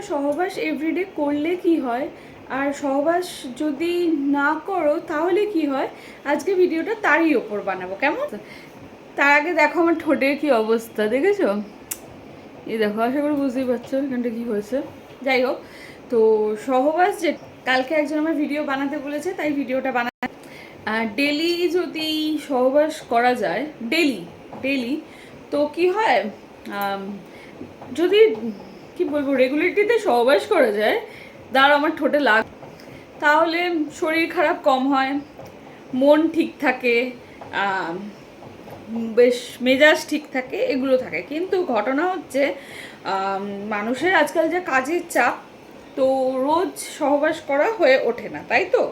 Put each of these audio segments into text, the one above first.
তোমরা সহবাস এভরিডে করলে কি হয়? আর সহবাস যদি না করো, তাহলে কি হয়? আজকে ভিডিওটা তারই ওপর বানাবো, কেমন? তার আগে দেখো আমার ঠোঁটের কি অবস্থা, দেখেছ? এই দেখো, আশা করি বুঝতেই পারছ এখানটা কি হয়েছে। যাই হোক, তো সহবাস যে কালকে একজন আমার ভিডিও বানাতে বলেছে, তাই ভিডিওটা বানা ডেলি যদি সহবাস করা যায় ডেলি ডেলি তো কি হয়? যদি কি বলব রেগুলেটরিতে সহবাস করা যায়। দাঁড় আমার ঠোঁটে লাগ তাহলে শরীর খারাপ কম হয়, মন ঠিক থাকে বেশ মেজাজ ঠিক থাকে, এগুলো থাকে। কিন্তু ঘটনা হচ্ছে মানুষের আজকাল যে কাজের চাপ, তো রোজ সহবাস করা হয়ে ওঠে না, তাই তো?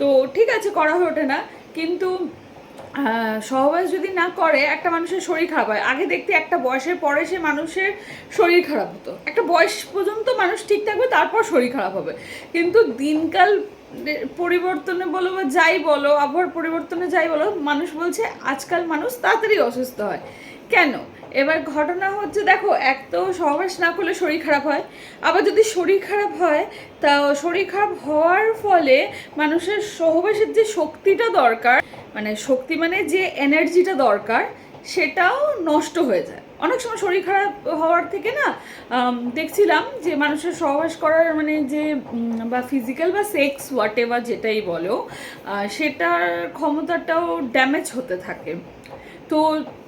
তো ঠিক আছে, করা হয়ে ওঠে না, কিন্তু সহবাস যদি না করে, একটা মানুষের শরীর খারাপ হয়। আগে দেখতে একটা বয়সের পরে সে মানুষের শরীর খারাপ হতো। একটা বয়স পর্যন্ত মানুষ ঠিক থাকবে, তারপর শরীর খারাপ হবে। কিন্তু দিনকাল পরিবর্তনে বলো বা যাই বলো, আবহাওয়ার পরিবর্তনে যাই বলো, মানুষ বলছে, আজকাল মানুষ তাড়াতাড়ি অসুস্থ হয়। কেন? এবার ঘটনা হচ্ছে, দেখো, এক তো সহবাস না করলে শরীর খারাপ হয়। আবার যদি শরীর খারাপ হয়, তা শরীর খারাপ হওয়ার ফলে মানুষের সহবাসের যে শক্তিটা দরকার মানে শক্তি মানে যে এনার্জিটা দরকার, সেটাও নষ্ট হয়ে যায়। অনেক সময় শরীর খারাপ হওয়ার থেকে না দেখছিলাম যে মানুষের সহবাস করার মানে যে বা ফিজিক্যাল বা সেক্স হোয়াট এভার যেটাই বলো সেটার ক্ষমতাটাও ড্যামেজ হতে থাকে। তো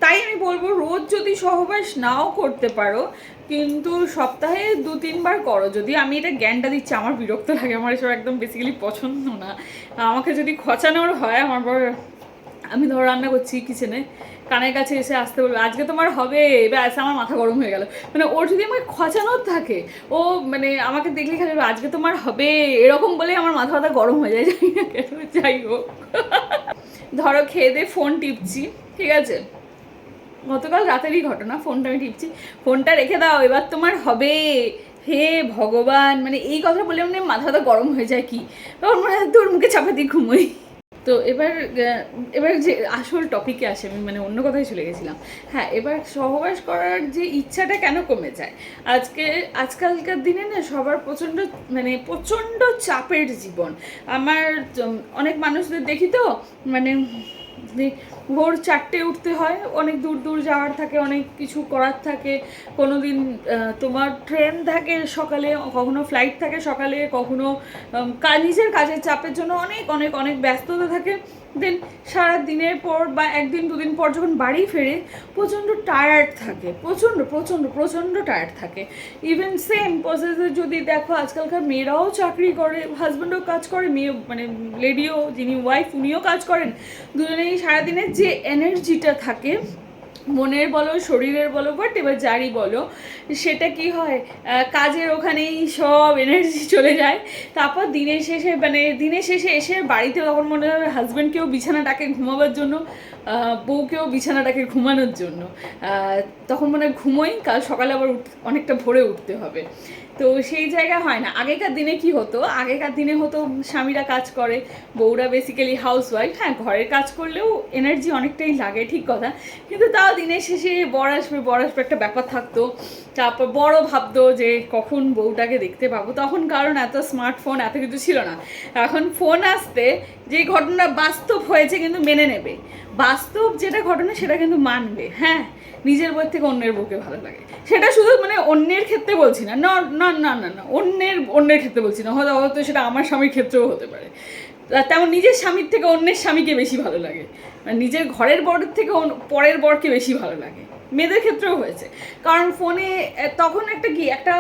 তাই আমি বলব, রোজ যদি সহবাস নাও করতে পারো, কিন্তু সপ্তাহে দু তিনবার করো। যদি আমি এটা জ্ঞানটা দিচ্ছি, আমার বিরক্ত লাগে, আমার এসব একদম বেসিক্যালি পছন্দ না। আমাকে যদি খচানোর হয়, আমার বর, আমি ধর রান্না করছি কিচেনে কানের কাছে এসে আসতে বলবে, আজকে তোমার হবে, ব্যাস, আমার মাথা গরম হয়ে গেল। মানে ওর যদি আমাকে খচানোর থাকে, ও মানে আমাকে দেখলে খালি আজকে তোমার হবে, এরকম বলে আমার মাথা মাথা গরম হয়ে যায় যাই হোক। ধরো খেয়ে দিয়ে ফোন টিপছি, ঠিক আছে? গতকাল রাতেরই ঘটনা ফোনটা আমি টিপছি। ফোনটা রেখে দাও, এবার তোমার হবে। হে ভগবান মানে এই কথা বলে মানে মাথা তো গরম হয়ে যায় কি? তখন মনে হয় তোর মুখে চাপা দিয়ে ঘুমোই। তো এবার এবার যে আসল টপিকে আসে, আমি মানে অন্য কথায় চলে গেছিলাম। হ্যাঁ এবার সহবাস করার যে ইচ্ছাটা কেন কমে যায়? আজকে, আজকালকার দিনে না সবার প্রচণ্ড মানে প্রচণ্ড চাপের জীবন। আমার অনেক মানুষদের দেখি তো মানে ভোর চারটে উঠতে হয়, অনেক দূর দূর যাওয়ার থাকে, অনেক কিছু করার থাকে। কোনো দিন তোমার ট্রেন থাকে সকালে, কখনো ফ্লাইট থাকে সকালে, কখনো নিজের কাজের চাপের জন্য অনেক অনেক অনেক ব্যস্ততা থাকে। দেন সারা দিনের পর বা একদিন, দুদিন পর যখন বাড়ি ফেরে, প্রচণ্ড টায়ার্ড থাকে, প্রচণ্ড প্রচণ্ড প্রচণ্ড টায়ার্ড থাকে। ইভেন সেম প্রসেসে যদি দেখো, আজকালকার মেয়েরাও চাকরি করে হাজব্যান্ডও কাজ করে, মেয়ে মানে লেডিও যিনি ওয়াইফ উনিও কাজ করেন। দুজনেই সারাদিনের যে এনার্জিটা থাকে মনের বলো, শরীরের বলো বাট এবার যারই বলো, সেটা কি হয় কাজের ওখানেই সব এনার্জি চলে যায়। তারপর দিনের শেষে মানে দিনের শেষে এসে বাড়িতে তখন মনে হয় হাজব্যান্ডকেও বিছানাটাকে ঘুমাবার জন্য বউকেও বিছানাটাকে ঘুমানোর জন্য। তখন মনে হয় ঘুমোই, কাল সকালে আবার অনেকটা ভোরে উঠতে হবে। তো সেই জায়গা হয় না। আগেকার দিনে কি হতো? আগেকার দিনে হতো স্বামীরা কাজ করে, বউরা বেসিক্যালি হাউস ওয়াইফ হ্যাঁ ঘরের কাজ করলেও এনার্জি অনেকটাই লাগে, ঠিক কথা। কিন্তু তাও দিনের শেষে বর আসবে বর আসবে, একটা ব্যাপার থাকতো। তারপর বড় ভাবতো যে কখন বউটাকে দেখতে পাবো। তখন কারণ এত স্মার্টফোন এত কিছু ছিল না। এখন ফোন আসতে যে ঘটনা বাস্তব হয়েছে কিন্তু মেনে নেবে। বাস্তব যেটা ঘটনা সেটা কিন্তু মানবে হ্যাঁ। নিজের বই থেকে অন্যের বউকে ভালো লাগে। সেটা শুধু মানে অন্যের ক্ষেত্রে বলছি না না না না না না, অন্যের অন্যের ক্ষেত্রে বলছি না। হয়তো হয়তো সেটা আমার স্বামীর ক্ষেত্রেও হতে পারে। তেমন নিজের স্বামীর থেকে অন্যের স্বামীকে বেশি ভালো লাগে। আর নিজের ঘরের বরের থেকে পরের বরকে বেশি ভালো লাগে। মেয়েদের ক্ষেত্রেও হয়েছে। কারণ ফোনে তখন একটা কি, একটা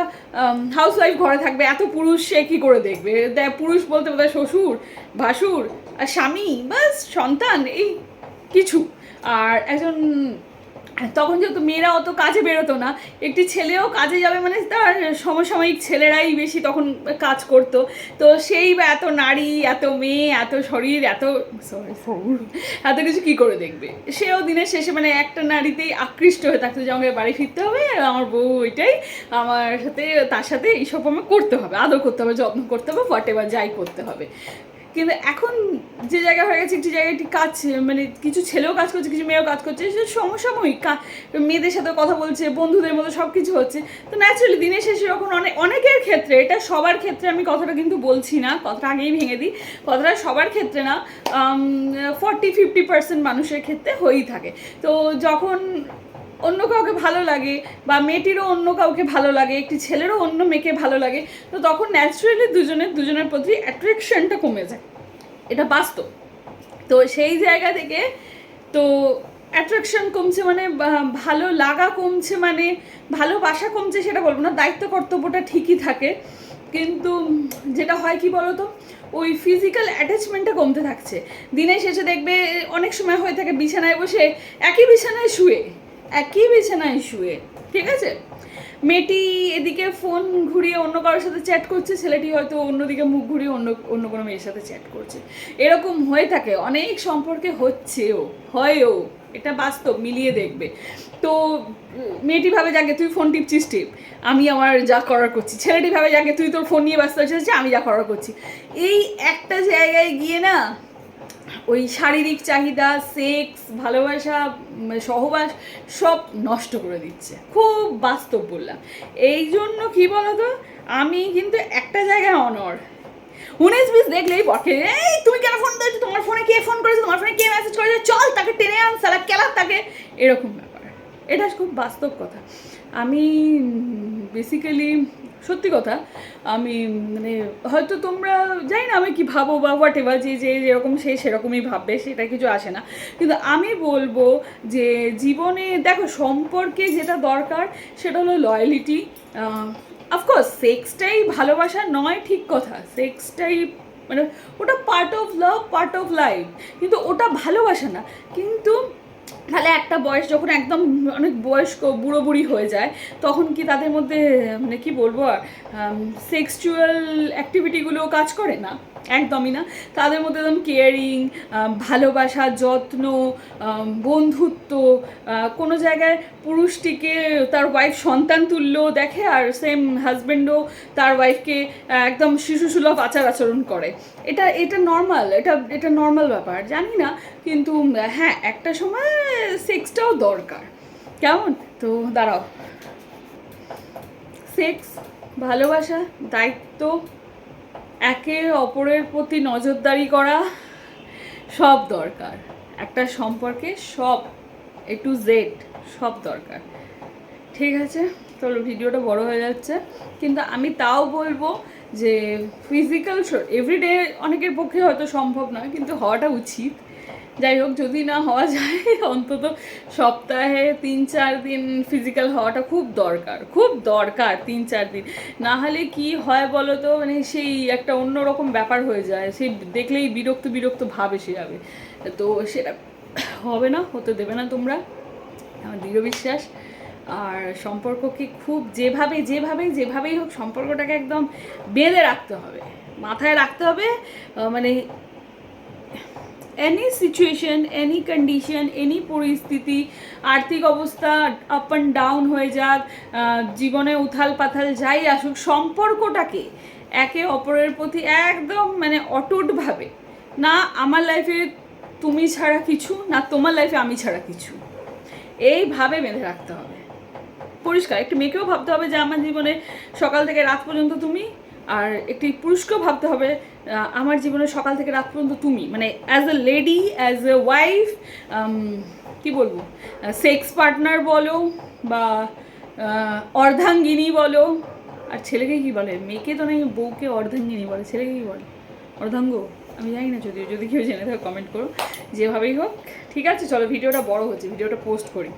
হাউস ওয়াইফ ঘরে থাকবে, এত পুরুষ, সে কী করে দেখবে? দেখ পুরুষ বলতে বোধহয় শ্বশুর, ভাসুর, আর স্বামী, বাস, সন্তান, এই কিছু। আর একজন তখন যেহেতু মেয়েরা অত কাজে বেরোতো না, একটি ছেলেও কাজে যাবে মানে তার সমসাময়িক ছেলেরাই বেশি তখন কাজ করতো। তো সেই বা এত নারী, এত মেয়ে, এত শরীর, এত এত কিছু কি করে দেখবে? সেও দিনের শেষে মানে একটা নারীতেই আকৃষ্ট হয়ে থাকতো যে আমাকে বাড়ি ফিরতে হবে আমার বউ ওইটাই আমার সাথে, তার সাথে এইসব আমার করতে হবে, আদর করতে হবে, যত্ন করতে হবে হোয়াট এভার যাই করতে হবে। কিন্তু এখন যে জায়গা হয়ে গেছে, একটি জায়গায় একটি কাজ মানে কিছু ছেলেও কাজ করছে, কিছু মেয়েও কাজ করছে সেটা সমসাময়িক মেয়েদের সাথে কথা বলছে, বন্ধুদের মতো সব কিছু হচ্ছে। তো ন্যাচারালি দিনের শেষে যখন অনেক অনেকের ক্ষেত্রে, এটা সবার ক্ষেত্রে আমি কথাটা কিন্তু বলছি না, কথাটা আগেই ভেঙে দিই, কথাটা সবার ক্ষেত্রে না ফর্টি ফিফটি পার্সেন্ট মানুষের ক্ষেত্রে হয়েই থাকে। তো যখন অন্য কাউকে ভালো লাগে বা মেয়েটিরও অন্য কাউকে ভালো লাগে, একটি ছেলেরও অন্য মেয়েকে ভালো লাগে, তো তখন ন্যাচারালি দুজনের দুজনের প্রতি অ্যাট্রাকশনটা কমে যায়। এটা বাস্তব। তো সেই জায়গা থেকে তো অ্যাট্রাকশন কমছে মানে ভালো লাগা কমছে মানে ভালোবাসা কমছে সেটা বলব না, দায়িত্ব কর্তব্যটা ঠিকই থাকে। কিন্তু যেটা হয় কি বলতো? ওই ফিজিক্যাল অ্যাটাচমেন্টটা কমতে থাকছে। দিনের শেষে দেখবে অনেক সময় হয়ে থাকে বিছানায় বসে একই বিছানায় শুয়ে। একই বিছানায় শুয়ে, ঠিক আছে? মেয়েটি এদিকে ফোন ঘুরিয়ে অন্য কারোর সাথে চ্যাট করছে, ছেলেটি হয়তো অন্যদিকে মুখ ঘুরিয়ে অন্য অন্য কোনো মেয়ের সাথে চ্যাট করছে। এরকম হয়ে থাকে, অনেক সম্পর্কে হচ্ছেও, হয়ও, এটা বাস্তব, মিলিয়ে দেখবে। তো, মেয়েটি ভাবে, যাকে তুই ফোন টিপছিস, টিপ। আমি আমার যা করার করছি। ছেলেটি ভাবে, যাকে তুই তোর ফোন নিয়ে ব্যস্ত আছিস, আমি যা করার করছি। এই একটা জায়গায় গিয়ে না ওই শারীরিক চাহিদা সেক্স ভালোবাসা সহবাস সব নষ্ট করে দিচ্ছে। খুব বাস্তব বললাম। এই জন্য কি বলতো? আমি কিন্তু একটা জায়গায় অনর উনিশ বিশ দেখলেই বটে, এই, তুমি কেন ফোন দিয়েছ? তোমার ফোনে কে ফোন করেছে? তোমার ফোনে কে মেসেজ করেছে? চল তাকে টেনে আন সালা কেলা তাকে। এরকম ব্যাপার। এটা খুব বাস্তব কথা। আমি বেসিক্যালি সত্যি কথা। আমি মানে হয়তো তোমরা জানি না আমি কি ভাবো বা হোয়াট এভার যে যে, যেরকম সে সেরকমই ভাববে, সেটা কিছু আসে না। কিন্তু আমি বলব যে, জীবনে দেখো, সম্পর্কে যেটা দরকার, সেটা হলো লয়ালিটি অফকোর্স সেক্সটাই ভালোবাসা নয় ঠিক কথা। সেক্সটাই মানে ওটা part of love part of life কিন্তু ওটা ভালোবাসা না। কিন্তু তাহলে একটা বয়স যখন একদম অনেক বয়স্ক বুড়ো বুড়ি হয়ে যায়, তখন কি তাদের মধ্যে মানে কি বলব সেক্সচুয়াল অ্যাক্টিভিটিগুলো কাজ করে? না, একদমই না। তাদের মধ্যে একদম কেয়ারিং ভালোবাসা, যত্ন বন্ধুত্ব কোনো জায়গায় পুরুষটিকে তার ওয়াইফ সন্তান তুল্য দেখে আর সেম হাজব্যান্ডও তার ওয়াইফকে একদম শিশুসুলভ আচার আচরণ করে। এটা এটা নর্মাল এটা এটা নর্মাল ব্যাপার, জানি না। কিন্তু হ্যাঁ একটা সময় সেক্সটাও দরকার। কেমন? তো দাঁড়াও। সেক্স ভালোবাসা, দায়িত্ব, একে অপরের প্রতি নজরদারি করা, সব দরকার। একটা সম্পর্কে সব এ টু জেড সব দরকার। ঠিক আছে? চলো ভিডিওটা বড় হয়ে যাচ্ছে। কিন্তু আমি তাও বলব যে ফিজিক্যাল এভরিডে অনেকের পক্ষে হয়তো সম্ভব নয়, কিন্তু হওয়াটা উচিত। যাই হোক, যদি না হওয়া যায়, অন্তত সপ্তাহে তিন চার দিন ফিজিক্যাল হওয়াটা খুব দরকার খুব দরকার তিন চার দিন। না হলে কি হয় বলো তো? মানে সেই একটা অন্যরকম ব্যাপার হয়ে যায়, সেই দেখলেই বিরক্ত বিরক্ত ভাব এসে যাবে। তো সেটা হবে না, হতে দেবে না তোমরা। আমার দৃঢ় বিশ্বাস। আর সম্পর্ককে খুব যেভাবে যেভাবে, যেভাবেই হোক, সম্পর্কটাকে একদম বেঁধে রাখতে হবে। মাথায় রাখতে হবে মানে any situation any condition any পরিস্থিতি, আর্থিক অবস্থা আপ অ্যান্ড ডাউন হয়ে যাক জীবনে উথাল পাথাল যাই আসুক, সম্পর্কটাকে একে অপরের প্রতি একদম মানে অটুটভাবে না আমার লাইফে তুমি ছাড়া কিছু, না তোমার লাইফে আমি ছাড়া কিছু। এইভাবে বেঁধে রাখতে হবে। পরিষ্কার, একটি মেয়েকেও ভাবতে হবে যে আমার জীবনে সকাল থেকে রাত পর্যন্ত তুমি আর একটি পুরুষকেও ভাবতে হবে আমার জীবনে সকাল থেকে রাত পর্যন্ত তুমি মানে as a lady as a wife কি বলব সেক্স পার্টনার বলো বা অর্ধাঙ্গিনী বলো, আর ছেলেকে কি বলে? মেয়েকে তো নেই, বউকে অর্ধাঙ্গিনী বলে, ছেলেকে কি বলে? অর্ধাঙ্গ? আমি জানি না যদিও, যদি কেউ জেনে থাকে কমেন্ট করো, যেভাবেই হোক, ঠিক আছে, চলো, ভিডিওটা বড় হচ্ছে, ভিডিওটা পোস্ট করি।